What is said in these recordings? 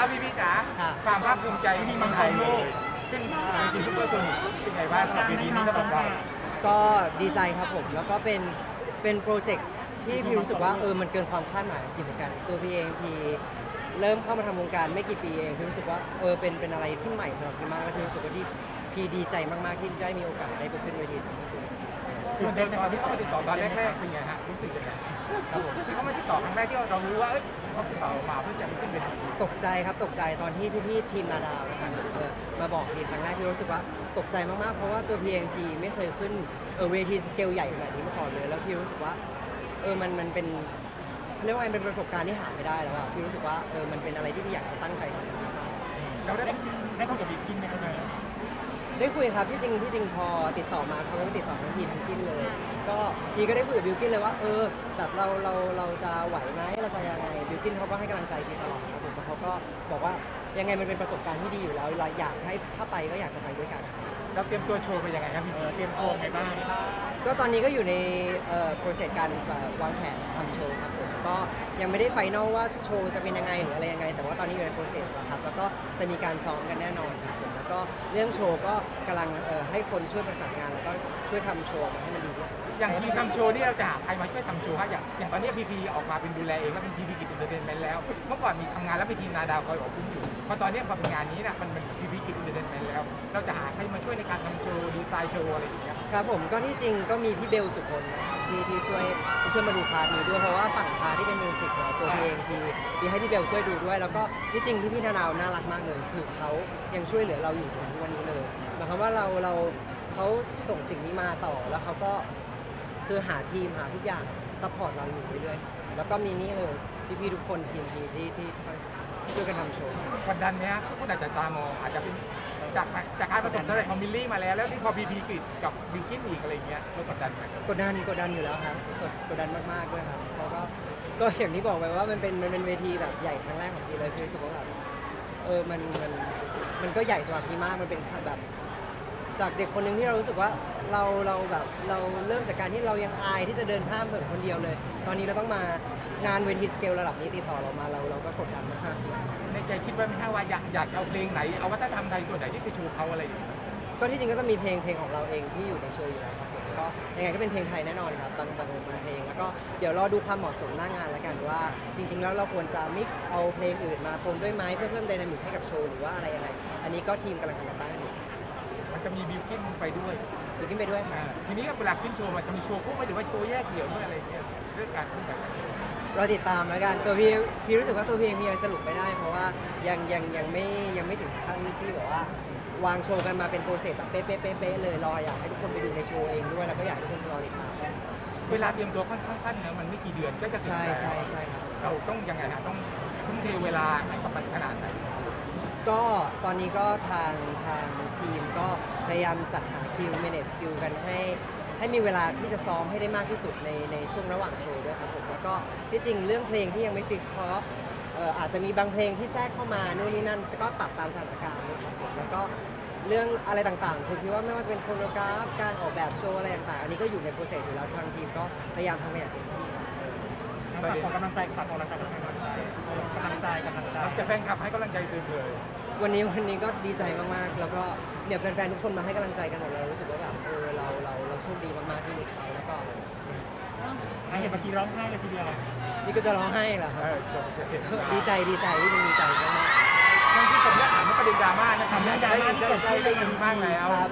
เอาพี่พี่จ๋าค่ะความภาคภูมิใจที่เมืองไทยเลยขึ้นเวทีซุปเปอร์โซนิกเป็นไงบ้างสำหรับเวทีนี้สำหรับเราก็ดีใจครับผม แล้วก็เป็นเป็นโปรเจกต์ที่พี่รู้สึกว่าเออมันเกินความคาดหมายของพี่เหมือนกัน ตัวพี่เองพี่เริ่มเข้ามาทำวงการไม่กี่ปีเองพี่รู้สึกว่าเออเป็นเป็นอะไรที่ใหม่สำหรับพี่มากแล้วพี่รู้สึกว่าที่พี่ดีใจมากๆที่ได้มีโอกาสได้ไปขึ้นเวทีสัมภาษณ์ คือตอนที่เขามาติดต่อตอนแรกๆเป็นไงฮะรู้สึกยังไงครับผมที่เขามาติดต่อครั้งแรกที่เรารู้ว่าเอ้ยเขาติดต่อมาเพื่อจะไปขึ้นเวทีตกใจครับตกใจตอนที่พี่ๆทีมนาดาวนะครับเออมาบอกพี่ครั้งแรกพี่รู้สึกว่าตกใจมากๆเพราะว่าตัวพี่เองพี่ไม่เคยขึ้นเออเวทีสเกลใหญ่ขนาดนี้มาก่อนเลย แล้วพี่รู้สึกว่าเออมันมันเป็นเขาเรียกว่าไงเป็นประสบการณ์ที่หาไม่ได้แล้วอะพี่รู้สึกว่าเออมันเป็นอะไรที่พี่อยากจะตั้งใจทำมากๆ เราได้ได้คุยกับบิ๊กกิน ไหมครับได้คุยครับที่จริงที่จริงพอติดต่อมาเขาก็ติดต่อทั้งพีทั้งกินเลย ก็พีก็ได้คุยกับบิวกินเลยว่า เออ แบบเราเราเราจะไหวไหมเราจะยังไงบิวกินเขาก็ให้กำลังใจพีตลอดครับผมแต่เขาก็บอกว่ายังไงมันเป็นประสบการณ์ที่ดีอยู่แล้วเราอยากให้ถ้าไปก็อยากจะไปด้วยกัน เราเตรียมตัวโชว์ไปยังไงครับพี่เออเตรียมโชว์ไงบ้าง ก็ตอนนี้ก็อยู่ในเอ่อ process การแบบวางแผนทำโชว์ครับผมก็ยังไม่ได้ไฟนอลว่าโชว์จะเป็นยังไงหรืออะไรยังไง แต่ว่าตอนนี้อยู่ใน process แล้วครับแล้วก็จะมีการซ้อมกันแน่นอนครับผมแล้ว ก็เรื่องโชว์ก็กำลังเอ่อให้คนช่วยประสานงาน แล้วก็ช่วยทำโชว์มาให้มันดีที่สุด อย่างทีมทำโชว์นี่เราจะหาใครมาช่วยทำโชว์ฮะอย่างอย่างตอนนี้พีพีออกมาเป็นดูแลเองแล้วเป็นพีพีกิจอินเตอร์เทนเมนต์แล้ว เมื่อก่อนมีทำงานแล้วเป็นทีมนาดาวคอยออกคุ้มอยู่พอตอนนี้พอเป็นงานนี้เนี่ยมันเป็นพีพีกิจอินเตอร์เทนเมนต์แล้ว เราจะหาใครมาช่วยในการทำโชว์ดีไซน์โชว์อะไรอย่างเงี้ย ครับผมก็ที่จริงก็มีพี่เบลสุพลนะครับ ที่ที่ช่วยที่ช่วยมาดูพาร์ทนี้ด้วยเพราะว่าฝั่งพาร์ทที่เป็นมิวสิกเนี่ยตัวพี่เองพี่พี่ให้พี่เบลช่วยดูด้วย แล้วก็ที่จริงพี่พี่นานาวน่ารักมากเลย คือเขายังช่วยเหลือเราอยู่ถึงทุกวันนี้เลยหมายความว่าเราเราเขาส่งสิ่งนี้มาต่อแล้วเขาก็คือหาทีมหาทุกอย่างซัพพอร์ตเราอยู่เรื่อยๆแล้วก็มีนี่เลยพี่พี่ๆทุกคนทีมทีที่ที่ที่ ช่วยกันทำโชว์กดดันไหมฮะทุกคนอาจจะตามองอาจจะเป็นจากจากการประสบความสำเร็จของมิลลี่มาแล้ว แล้วนี่พอพีพีกิจกับบิวกินอีกอะไรอย่างเงี้ยเรากดดันไหมกดดันกดดันอยู่แล้วครับกดกดดันมากๆด้วยครับเพราะก็ก็อย่างที่บอกไปว่ามันเป็นมันเป็นเวทีแบบใหญ่ครั้งแรกของพี่เลยพี่รู้สึกว่าแบบเออมันมันมันก็ใหญ่สำหรับพี่มากมันเป็นแบบ จากเด็กคนหนึ่งที่เรารู้สึกว่าเราเราแบบเราเริ่มจากการที่เรายังอายที่จะเดินข้ามถนนคนเดียวเลย ตอนนี้เราต้องมา งานเวทีสเกลระดับนี้ติดต่อเรามาเราเราก็กดดันมากๆในใจคิดว่าไหมฮะว่าอยากอยากจะเอาเพลงไหน เอาวัฒนธรรมไทยส่วนไหนที่ไปโชว์เขาอะไรอย่างเงี้ยก็ที่จริงก็จะมีเพลงเพลงของเราเองที่อยู่ในโชว์อยู่แล้วครับผมก็ยังไงก็เป็นเพลงไทยแน่นอนครับบางบางบางเพลงแล้วก็เดี๋ยวรอดูความเหมาะสมหน้างานแล้วกันว่า จริง ๆ แล้วเราควรจะ mix เอาเพลงอื่นมาปนด้วยไหมเพื่อเพิ่มไดนามิกให้กับโชว์หรือว่าอะไรยังไงอันนี้ก็ทีมกำลังทำกันบ้านอยู่มันจะมีบิวกินไปด้วย ดูขึ้นไปด้วยคอ่ารับทีนี้เวลาขึ้นโชว์มันจะมีโชว์คู่ไหมหรือว่าโชว์แยกเดี่ยวด้วยอะไรอย่างเงี้ยเรื่องการขึ้นแบบรอติดตามแล้วกันตัวพี่พี่รู้สึกว่าตัวพี่เองมีอะไรสรุปไม่ได้ เพราะว่ายังยังยังไม่ยังไม่ถึงขั้นที่แบบว่า วางโชว์กันมาเป็นโปรเซสแบบเป๊ะๆเป๊ะๆเลยรออยากให้ทุกคนไปดูในโชว์เองด้วยแล้วก็อยากให้ทุกคนรอติดตามเวลาเตรียมตัวค่อนข้างสั้นนะมันไม่กี่เดือนก็จะถึงใช่แล้วใช่ใช่ครับ เราต้องยังไงฮะต้องทุ่มเทเวลาให้กับมันขนาดไหน ก็ตอนนี้ก็ทางทางทีมก็พยายามจัดหาคิว manage คิวกันให้ให้มีเวลาที่จะซ้อมให้ได้มากที่สุดในในช่วงระหว่างโชว์ด้วยครับผมแล้วก็ที่จริงเรื่องเพลงที่ยังไม่ฟิกเพราะเอ่ออาจจะมีบางเพลงที่แทรกเข้ามานู่นนี่นั่นก็ปรับตามสถานการณ์ครับผมแล้วก็เรื่องอะไรต่างๆ คือพี่ว่าไม่ว่าจะเป็นโคโรกราฟการออกแบบโชว์อะไรต่างๆ อันนี้ก็อยู่ในโปรเซสอยู่แล้วทางทีมก็พยายามทำอย่างเต็มที่ครับ ขอกำลังใจฝากำลังใจกำลังใจ กำลังใจกำลังใจเราจะแฟนคลับให้กำลังใจเต็มเลย วันนี้วันนี้ก็ดีใจมากๆ แล้วก็เนี่ยแฟนๆทุกคนมาให้กำลังใจกันหมดเลยรู้สึกว่าแบบเออเราเราเราโชคดีมากๆที่มีเขาแล้วก็ไอ้เห็นเมื่อกี้ร้องไห้เลยทีเดียว นี่ก็จะร้องไห้เหรอคเอรับอจบเสร็จดีใจดีใจที่จะดีใจมากมันที่ผมอยากถามว่าประเด็นดราม่านะครับได้ได้ได้ได้ยินบ้างแล้วๆครับ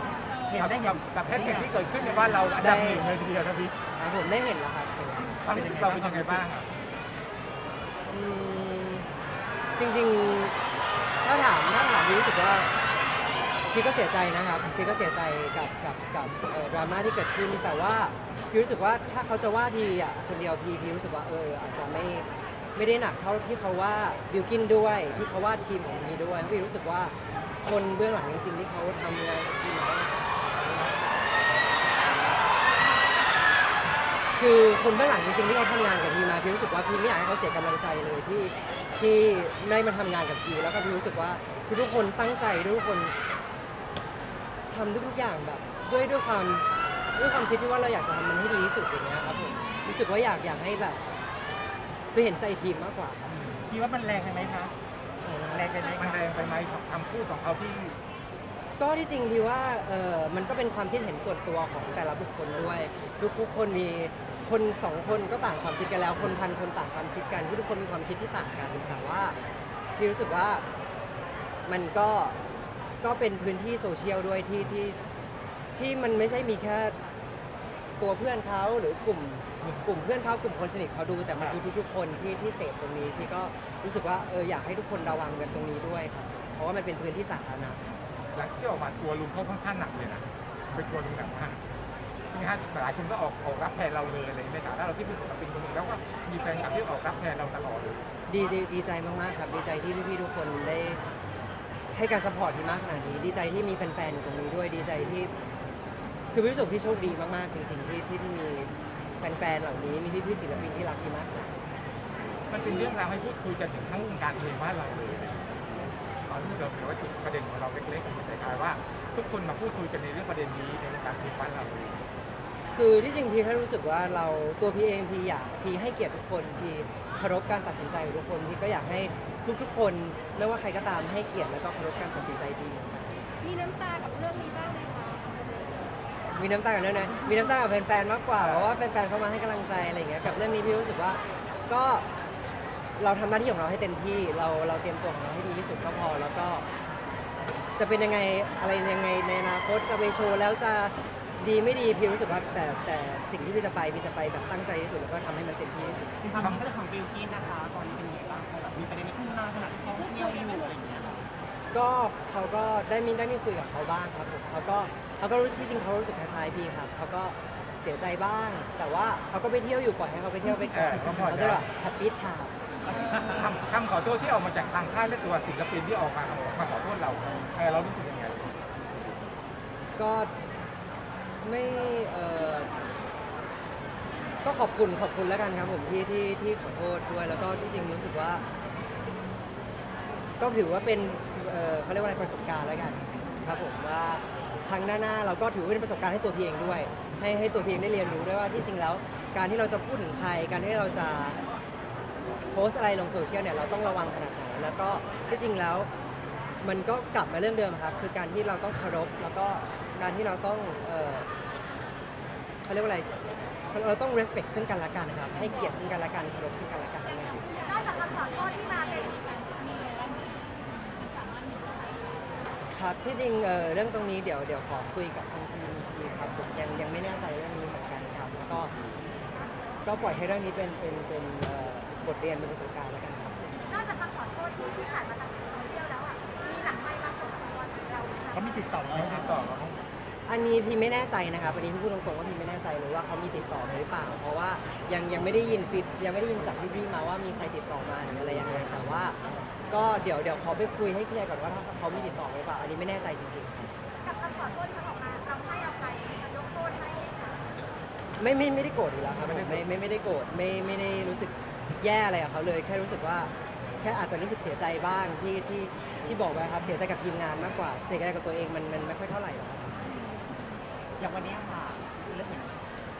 เห็นกับได้เห็กับนกับแฮชแท็กที่เกิดขึ้นในบ้านเราอันดับหนึ่งเลยทีเดียวนะพี่ครับผมได้เห็นแล้วครับเห็นแล้วความรู้สึกเราเป็นยังไงบ้างอะ อืมจริงๆถ้าถามถ้าถามพี่รู้สึกว่าพี่ก็เสียใจนะครับพี่ก็เสียใจกับกับกับเอ่อดราม่าที่เกิดขึ้น แต่ว่าพี่รู้สึกว่าถ้าเขาจะว่าพี่อะคนเดียวพี่พี่รู้สึกว่าเอออาจจะไม่ไม่ได้หนักเท่าที่เขาว่าบิวกินด้วยที่เขาว่าทีมของนี้ด้วยพี่รู้สึกว่าคนเบื้องหลังจริงๆที่เขาทำงานกับพี่ คือคนเบื้องหลังจริงๆที่เขาทำงานกับพี่มาพี่รู้สึกว่าพี่ไม่อยากให้เขาเสียกำลังใจเลยที่ที่ได้มาทำงานกับพี่แล้วก็พี่รู้สึกว่าทุกๆคนตั้งใจทุกคนทำทุกๆอย่างแบบ ด้วยด้วยความด้วยความคิดที่ว่าเราอยากจะทำมันให้ดีที่สุดอย่างเงี้ยครับผมรู้สึกว่าอยากอยากให้แบบคือเห็นใจทีมมากกว่าครับ คิดว่ามันแรงไปไหมคะอะไรนะแรงไปเป็นไหมคมัรันบแรงไปไหมคำพูดของเขาที่ ก็ที่จริงพี่ว่าเออมันก็เป็นความคิดเห็นส่วนตัวของแต่ละบุคคลด้วยทุกๆคนมีคนสองคนก็ต่างความคิดกันแล้ว คนพันคนต่างความคิดกันทุกคนมีความคิดที่ต่างกันแต่ว่าพี่รู้สึกว่ามันก็ก็เป็นพื้นที่โซเชียลด้วยที่ที่ที่มันไม่ใช่มีแค่ตัวเพื่อนเขาหรือกลุ่มกลุ่มเพื่อนเขากลุ่มคนสนิทเขาดู แต่มันคือทุกๆคนที่ที่เสพตรงนี้พี่ก็รู้สึกว่าเอออยากให้ทุกคนระวังกันตรงนี้ด้วยครับเพราะว่ามันเป็นพื้นที่สาธารณะ หลังที่ออกมาตัวลุงเขาค่อนข้างหนักเลยนะเป็นตัวลุงหนักมากนี่ฮะหลายคนก็ออกออกรับแทนเราเลยอะไรในฐานะเราที่เป็นศิลปินคนหนึ่งแล้วก็มีแฟนคลับที่ออกรับแทนเราตลอดเลยดีดีดีใจมากๆครับดีใจที่พี่ๆทุกคนได้ให้การสปอร์ตที่มากขนาดนี้ ดีใจที่มีแฟนๆอยู่ตรงนี้ด้วยดีใจที่ คือพี่รู้สึกพี่โชคดีมากๆจริงๆที่ที่ที่มีแฟนๆเหล่านี้มีพี่ๆศิลปินที่รักพี่มากขนาดนี้มันเป็นเรื่องราวให้พูดคุยกันถึงทั้งวงการเพลงบ้านเราเลย นะตอนนี้เราถือว่าจุดประเด็นของเราเล็กๆแต่กลายว่า ทุกคนมาพูดคุยกันในเรื่องประเด็นนี้ในวงการเพลงบ้านเราเลยคือที่จริงพี่แค่รู้สึกว่าเราตัวพี่เองพี่อยากพี่ให้เกียรติทุกคนพี่เคารพการตัดสินใจของทุกคนพี่ก็อยากให้ทุกๆคนไม่ว่าใครก็ตามให้เกียรติแล้วก็เคารพการตัดสินใจพี่เหมือนกันมีน้ำตากับเรื่องนี้บ้างไหมคะมีน้ำตากับเรื่องนี้มีน้ำตากับแฟนๆมากกว่าเพราะว่าแฟนๆเข้ามาให้กำลังใจอะไรอย่างเงี้ยกับเรื่องนี้พี่รู้สึกว่าก็ เราทำหน้าที่ของเราให้เต็มที่เราเราเตรียมตัวของเราให้ดีที่สุดก็พอแล้วก็ จะเป็นยังไงอะไรยังไงในอนาคตจะไปโชว์แล้วจะดีไม่ดีพี่รู้สึกว่าแต่แต่สิ่งที่พี่จะไปพี่จะไปแบบตั้งใจที่สุดแล้วก็ทำให้มันเต็มที่ที่สุดความคิดของบิลกินนะคะตอนนี้เป็นยังไงบ้างเขาแบบมีประเด็นนี้ขึ้นมาขนาดที่เขาเที่ยวอยู่อะไรอย่างเงี้ยครับก็เขาก็ได้มีได้มีคุยกับเขาบ้างครับผมเขาก็เขาก็รู้ที่จริงเขารู้สึกคล้ายๆพี่ครับเขาก็เสียใจบ้าง แต่ว่าเขาก็ไปเที่ยวอยู่ปล่อยให้เขาไปเที่ยวไปก่อนเออเขาพอใจเขาจะแบบแฮปปี้ไทม์ คำคำขอโทษที่ออกมาจากทางค่ายและตัวศิลปินที่ออกมามาขอโทษเราเออเรารู้สึกยังไงก็ไม่เออก็ขอบคุณขอบคุณแล้วกันครับผมที่ที่ที่ขอโทษด้วยแล้วก็ที่จริงรู้สึกว่า ก็ถือว่าเป็นเอ่อเขาเรียกว่าอะไรประสบการณ์แล้วกันครับผมว่าครั้งหน้าๆเราก็ถือว่าเป็นประสบการณ์ให้ตัวพีเองด้วย ให้ให้ตัวพีเองได้เรียนรู้ด้วยว่าที่จริงแล้ว การที่เราจะพูดถึงใคร การที่เราจะ โพสต์อะไรลงโซเชียลเนี่ยเราต้องระวังขนาดไหนแล้วก็ที่จริงแล้ว มันก็กลับมาเรื่องเดิมครับ คือการที่เราต้องเคารพแล้วก็การที่เราต้องเอ่อเขาเรียกว่าอะไรเราต้อง respect ซึ่งกันและกันนะครับ ให้เกียรติซึ่งกันและกันเคารพซึ่งกันและกันนั่นเองนอกจากคำขอโทษที่มาเป็นครับที่จริงเอ่อเรื่องตรงนี้เดี๋ยวเดี๋ยวขอคุยกับทางทีมอีกทีครับผมยังยังไม่แน่ใจเรื่องนี้เหมือนกันครับแล้วก็ก็ปล่อยให้เรื่องนี้เป็นเป็นเป็นเอ่อ บทเรียนเป็นประสบการณ์แล้วกันครับ นอกจากคำขอโทษที่ที่ผ่านมาทางโซเชียลแล้วอะ มีหลังไมค์มาส่งตัวถึงเราไหมคะเขามีติดต่อเราไม่ไหมได้ครับต่อเราอันนี้พี่ไม่แน่ใจนะครับอันนี้พี่พูดตรงๆว่าพี่ไม่แน่ใจเลยว่าเขามีติดต่อมาหรือเปล่า เพราะว่ายังยังไม่ได้ยินฟิตยังไม่ได้ยินจากพี่ๆมาว่ามีใครติดต่อมาหรืออะไรยังไงแต่ว่า ก็เดี๋ยวเดี๋ยวขอไปคุยให้เคลียร์ก่อนว่าถ้าเขามีติดต่อมาหรือเปล่าอันนี้ไม่แน่ใจจริงๆครับ กับคำขอโทษที่ออกมาเราให้อภัยยกโทษให้ค่ะ ไม่ไม่ไม่ได้โกรธอยู่แล้วครับผมไม่ไม่ไม่ได้โกรธไม่ไม่ได้รู้สึกแย่อะไรกับเขาเลย แค่รู้สึกว่าแค่อาจจะรู้สึกเสียใจบ้างที่ที่ที่บอกไว้ครับเสียใจกับทีมงานมากกว่า เสียใจกับตัวเองมันมันไม่ค่อยเท่าไหร่หรอกครับอย่างวันนี้ค่ะเรื่องเหมือน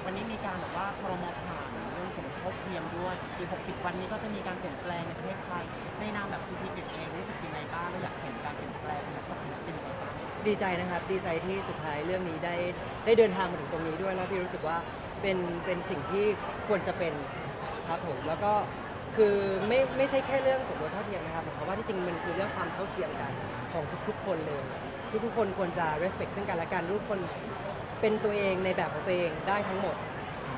วันนี้มีการแบบว่าครมผ่านเรื่องสมรสเท่าเทียมด้วยอีก60 วันนี้ก็จะมีการเปลี่ยนแปลงในประเทศไทยในนามแบบพีพีเองรู้สึกยังไงบ้างและอยากเห็นการเปลี่ยนแปลงในสังคมเป็นยังไงบ้างดีใจนะครับ ดีใจที่สุดท้ายเรื่องนี้ได้ได้เดินทางมาถึงตรงนี้ด้วยแล้วพี่รู้สึกว่า เป็นเป็นสิ่งที่ควรจะเป็นครับผมแล้วก็คือไม่ไม่ใช่แค่เรื่องสมรสเท่าเทียมนะครับผมว่าที่จริงมันคือเรื่องความเท่าเทียมกันของทุกๆ คนเลย ทุกๆ คนควรจะ respect ซึ่งกันและกันทุกคนเป็นตัวเองในแบบของตัวเองได้ทั้งหมด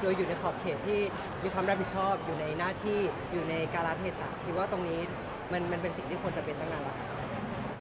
โดยอยู่ในขอบเขตที่มีความรับผิดชอบอยู่ในหน้าที่อยู่ในกาลเทศะพี่ว่าตรงนี้มันมันเป็นสิ่งที่ควรจะเป็นตั้งนานแล้วครับ